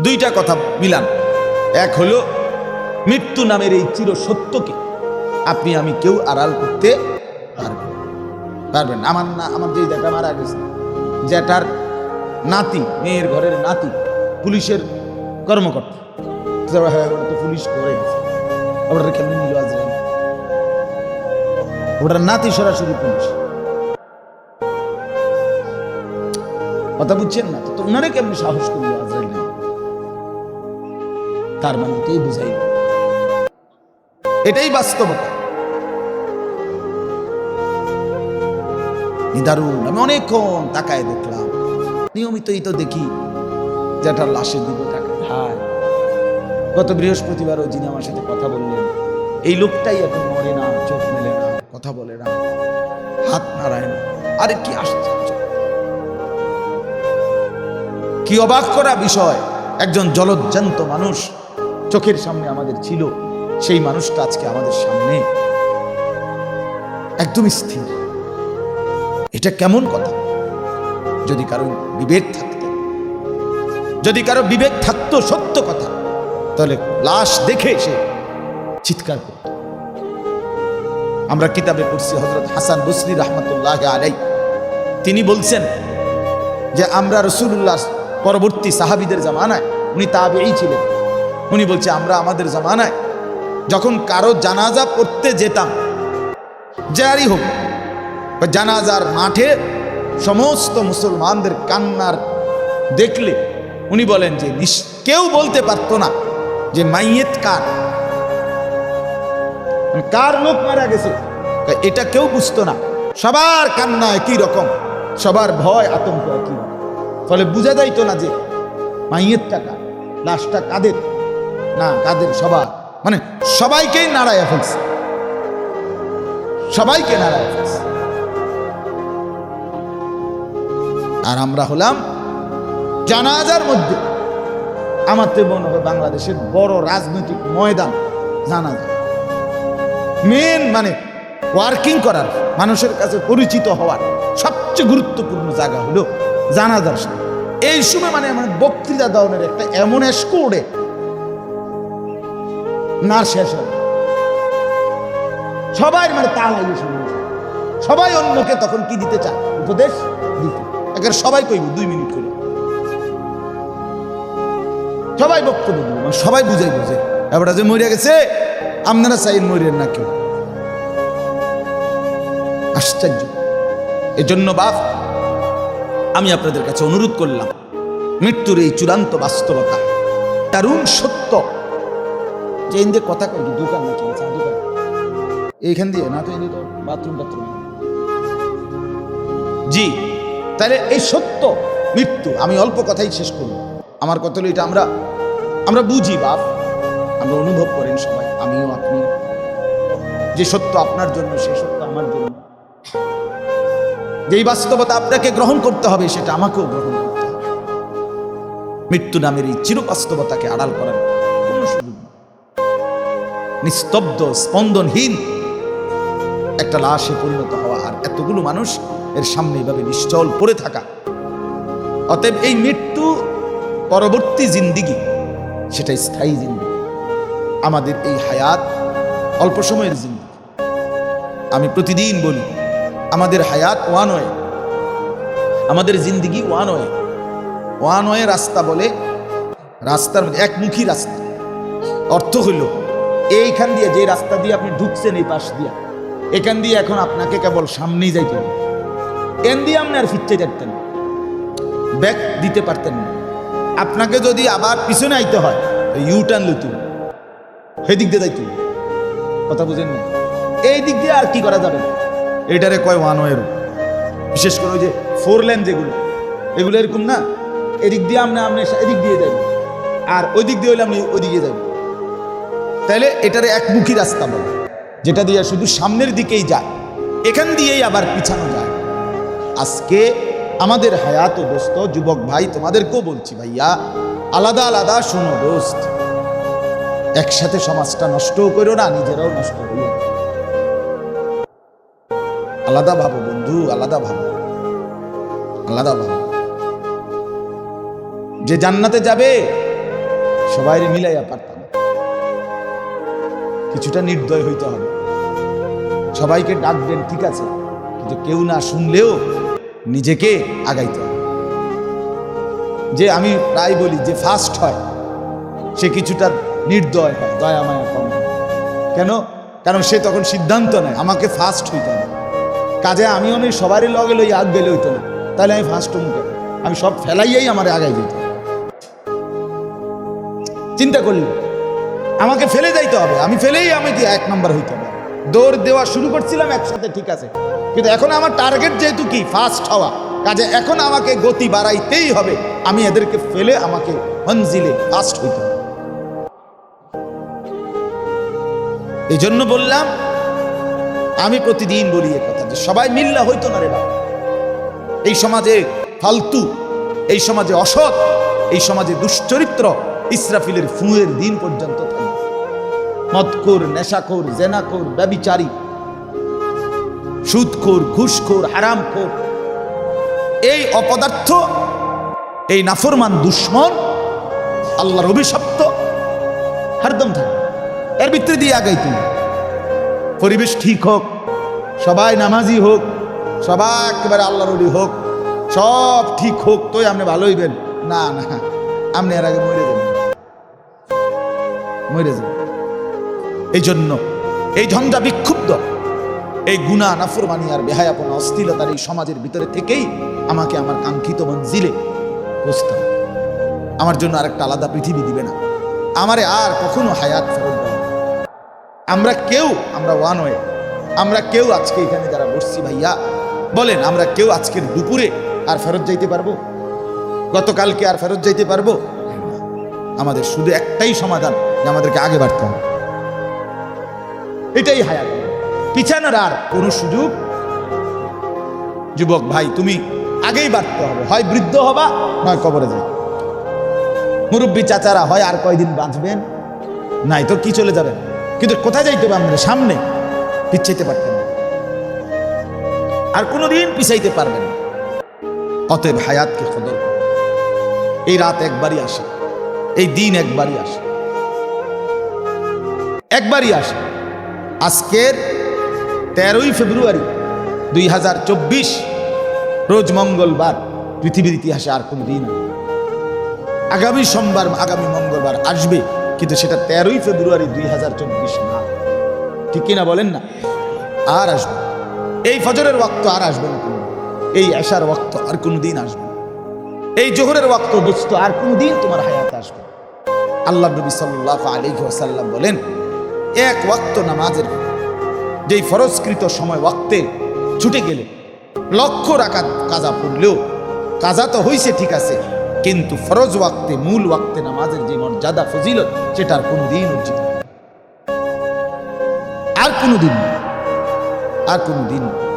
দুইটা কথা মিলান। এক হলো মৃত্যু নামের এই চির সত্যকে আপনি আমি কেউ আড়াল করতে পারবেন পারবেন আমার না আমার যে জ্যাঠা মারা গেছে জ্যাঠার নাতি মেয়ের ঘরের নাতি পুলিশের কর্মকর্তা হ্যাঁ, তো পুলিশ করে। গেছে ওটা কেমনি নিল ওটার নাতি সরাসরি পুলিশ। কথা বুঝছেন না? তো ওনারে কেমনি সাহস করল আজরাইল তার মানে এটাই বুঝাই এটাই বাস্তবতা। নিদারুণ আমি অনেকক্ষণ তাকায় দেখলাম। নিয়মিতই তো দেখি যেটার লাশের দিকে তাকায় হায়। গত বৃহস্পতিবারও যিনি আমার সাথে কথা বললেন, এই লোকটাই এখন মরে না, চোখ মেলে না, কথা বলে না, হাত নাড়ায় না। আরে কি আশ্চর্য। কি অবাক করা বিষয়, একজন জলজ্জান্ত মানুষ চোখের সামনে আমাদের ছিল, সেই মানুষটা আজকে আমাদের সামনে। একদম স্থির। এটা কেমন কথা? যদি কারও বিবেক থাকতো, যদি কারও বিবেক থাকতো সত্য কথা, তাহলে লাশ দেখে সে চিৎকার করত। আমরা কিতাবে পড়ছি হজরত হাসান বসরি রহমতুল্লাহ আলাই তিনি বলছেন যে, আমরা রসুল্লাহ পরবর্তী সাহাবিদের জামানায়, উনি তাবেই ছিলেন। উনি বলছে, আমরা আমাদের জামানায় যখন কারও জানাজা পড়তে যেতাম, যারই হোক জানাজার মাঠে সমস্ত মুসলমানদের কান্নার দেখলে উনি বলেন যে কেউ বলতে পারতো না যে, মাইয়েত কার? কার লোক মারা গেছে? এটা কেউ বুঝতো না। সবার কান্না একই রকম, সবার ভয় আতঙ্ক একই। ফলে বোঝা যাইতো না যে মাইয়ের টাকা লাশটা কাদের? না, কাদের? সবার। মানে সবাইকেই নাড়াইয়া ফেলছে। সবাইকে নাড়াইয়া ফেলছে। আর আমরা হলাম জানাজার মধ্যে। আমার তো মনে হয় বাংলাদেশের বড় রাজনৈতিক ময়দান, জানাজা। মেন মানে ওয়ার্কিং করার, মানুষের কাছে পরিচিত হওয়ার সবচেয়ে গুরুত্বপূর্ণ জায়গা হলো জানাজার। এই সময় মানে আমার বক্তৃতা দেওয়ার একটা এমন স্কোরে না শেষ হবে। সবাই মানে তা লাগে শুনে সবাই অন্যকে তখন কি দিতে চায়? উপদেশ দিতে। একের সবাই কইব, দুই মিনিট করে। সবাই বক্তব্য দিব মানে সবাই বুঝাই বুঝে এবার যে মরিয়া গেছে, আপনারা চাই মরিয়েন না কেউ। আশ্চর্য। এজন্য বাপ, আমি আপনাদের কাছে অনুরোধ করলাম, মৃত্যুর এই চূড়ান্ত বাস্তবতা দারুণ সত্য যে ইন্দে কথা কই? দোকান নাকি দোকান এইখান দিয়ে, না তো এনে তো বাথরুম বাথরুম জি, তাহলে এই সত্য মৃত্যু, আমি অল্প কথাই শেষ করব। আমার কথা এটা, আমরা আমরা বুঝি, বাপ। আমরা অনুভব করেন সবাই, আমিও, আপনি। যে সত্য আপনার জন্য, সে সত্য আমার জন্য। যেই বাস্তবতা আপনাকে গ্রহণ করতে হবে, সেটা আমাকেও গ্রহণ করতে হবে। মৃত্যু নামের এই চিরবাস্তবতাকে আড়াল করার নিস্তব্ধ, স্পন্দনহীন। একটা লাশে পরিণত হওয়া আর এতগুলো মানুষ এর সামনে এভাবে নিশ্চল পড়ে থাকা। অতএব এই মৃত্যু পরবর্তী জিন্দিগি সেটা স্থায়ী জিন্দিগি। আমাদের এই হায়াত অল্প সময়ের জিন্দিগি। আমি প্রতিদিন বলি, আমাদের হায়াত ওয়ান ওয়ে আমাদের জিন্দিগি ওয়ান ওয়ে ওয়ান ওয়ে রাস্তা বলে রাস্তার মধ্যে একমুখী রাস্তা। অর্থ হইল এইখান দিয়ে যে রাস্তা দিয়ে আপনি ঢুকছেন এই পাশ দিয়ে, এখান দিয়ে এখন আপনাকে কেবল সামনেই যাইতে হবে। এন দিয়ে আপনি আর ফিরতে পারতেন না। ব্যাক দিতে পারতেন না। আপনাকে যদি আবার পিছনে আইতে হয় ইউ টার্ন লইতে হবে। সেদিক দিয়ে যাইতে কথা বুঝেন না এই দিক দিয়ে আর কি করা যাবে? এটারে কয় ওয়ান ওয়ের বিশেষ করে ওই যে ফোর লেন যেগুলো, এগুলো এরকম না? এদিক দিয়ে আপনি আপনি এদিক দিয়ে যাবেন আর ওই দিক দিয়ে হইলে আপনি ওই দিকে যাবেন তাহলে এটারে একমুখী রাস্তা বলে, যেটা দিয়ে শুধু সামনের দিকেই যায়, এখান দিয়েই আবার পিছানো যায়। আজকে আমাদের হায়াত ও দোস্ত যুবক ভাই তোমাদেরকেও বলছি ভাইয়া, আলাদা আলাদা শোনো দোস্ত। একসাথে সমাজটা নষ্টও করো না, নিজেরাও নষ্ট হইও আলাদা ভাবো বন্ধু, আলাদা ভাবো। আলাদা ভাবো। যে জান্নাতে যাবে সবাই মিলাইয়া পারতাম। কিছুটা নির্দয় হইতে হবে। সবাইকে ডাকবেন, ঠিক আছে। কিন্তু কেউ না শুনলেও নিজেকে আগাইতে হবে। যে আমি প্রায় বলি, যে ফার্স্ট হয়, সে কিছুটা নির্দয় হয়, দয়া মায়া কম কেন? কারণ সে তখন সিদ্ধান্ত নেয়, আমাকে ফার্স্ট হইতে হবে। কাজে আমি অনেক সবারই লগে লই আগ গেলে হইতো না তাহলে আমি ফার্স্ট মুখে আমি সব ফেলাইয়াই আমার আগাই যেত চিন্তা করলি আমাকে ফেলে যাইতে হবে। আমি ফেলেই আমাকে এক নাম্বার হইতে হবে। দৌড় দেওয়া শুরু করছিলাম একসাথে, ঠিক আছে। কিন্তু এখন আমার টার্গেট যেহেতু কি? ফার্স্ট হওয়া। কাজে এখন আমাকে গতি বাড়াইতেই হবে। আমি এদেরকে ফেলে আমাকে মঞ্জিলে ফার্স্ট হইতে হবে। এই জন্য বললাম, আমি প্রতিদিন বলি এ কথা যে সবাই মিল্লা হইতো না রে বাবা এই সমাজে ফালতু, এই সমাজে অসৎ, এই সমাজে দুশ্চরিত্র ইসরাফিলের ফুঁয়ের দিন পর্যন্ত থাকবে। মদখোর, নেশাখোর, জেনাখোর, ব্যবিচারী, সুদখোর, ঘুষখোর, হারামখোর। এই অপদার্থ, এই নাফরমান দুশ্মন, আল্লাহর অভিশপ্ত, হরদম থাকে। এর ভিতরে দিয়ে আগাই তুমি। পরিবেশ ঠিক হোক, সবাই নামাজি হোক, সবাই একেবারে আল্লাহর হোক, সব ঠিক হোক, তোই আপনি ভালো হইবেন। না না, আপনি এর আগে মরে যাবেন। মরে যাবেন। এই জন্য এই ঝঞ্ঝা বিক্ষুব্ধ, এই গুণা নাফরমানি আর বেহায়াপনা অস্থিরতার এই সমাজের ভিতরে থেকেই আমাকে আমার কাঙ্ক্ষিত মঞ্জিলে বুঝতে হবে। আমার জন্য আর একটা আলাদা পৃথিবী দিবে না। আমারে আর কখনো হায়াত ফেরত দেবে। আমরা কেউ, আমরা ওয়ান ওয়ে, আমরা কেউ আজকে এখানে যারা বসছি ভাইয়া, বলেন আমরা কেউ আজকের দুপুরে আর ফেরত যাইতে পারব? গতকালকে আর ফেরত যাইতে পারব? আমাদের শুধু একটাই সমাধান যে আমাদেরকে আগে বাড়তে হবে। এটাই হায়াত। পিছানোর আর কোনো সুযোগ? যুবক ভাই, তুমি আগেই বাড়তে হবে। হয় বৃদ্ধ হবা, নয় কবরে যাই মুরব্বী চাচারা হয় আর কয়দিন বাঁচবেন? নাই তো কি চলে যাবেন কিন্তু কোথায় যাইতে হবে আমাদের? সামনে পিছাইতে পারতেন না। আর কোনোদিন পিছাইতে পারবেন না। অতএব হায়াতকে কদর এই রাত একবারই আসে। এই দিন একবারই আসে। একবারই আসে। আজকের তেরোই ফেব্রুয়ারি দুই হাজার চব্বিশ, রোজ মঙ্গলবার, পৃথিবীর ইতিহাসে আর কোনো দিন আগামী সোমবার, আগামী মঙ্গলবার আসবে, কিন্তু সেটা তেরোই ফেব্রুয়ারি দুই হাজার চব্বিশ না। ঠিক কিনা বলেন না? আর আসবে এই ফজরের ওয়াক্ত আর আসবে না কোনো এই আশার ওয়াক্ত আর কোনো দিন আসবে এই জোহরের ওয়াক্ত, দোস্ত আর কোনো দিন তোমার হায়াতে আসবে। আল্লাহ নবী সাল্লাহ আলী ওয়াসাল্লাম বলেন এক ওয়াক্ত নামাজের যেই ফরজকৃত সময় ওয়াক্তে ছুটে গেলে লক্ষ রাখা কাজা পড়লেও, কাজা তো হইছে ঠিক আছে, কিন্তু ফরজ ওয়াক্তে, মূল ওয়াক্তে নামাজের যে মর্যাদা ফজিল সেটার কোনো দিন উচিত আর কোনো দিন আর কোনো দিন না।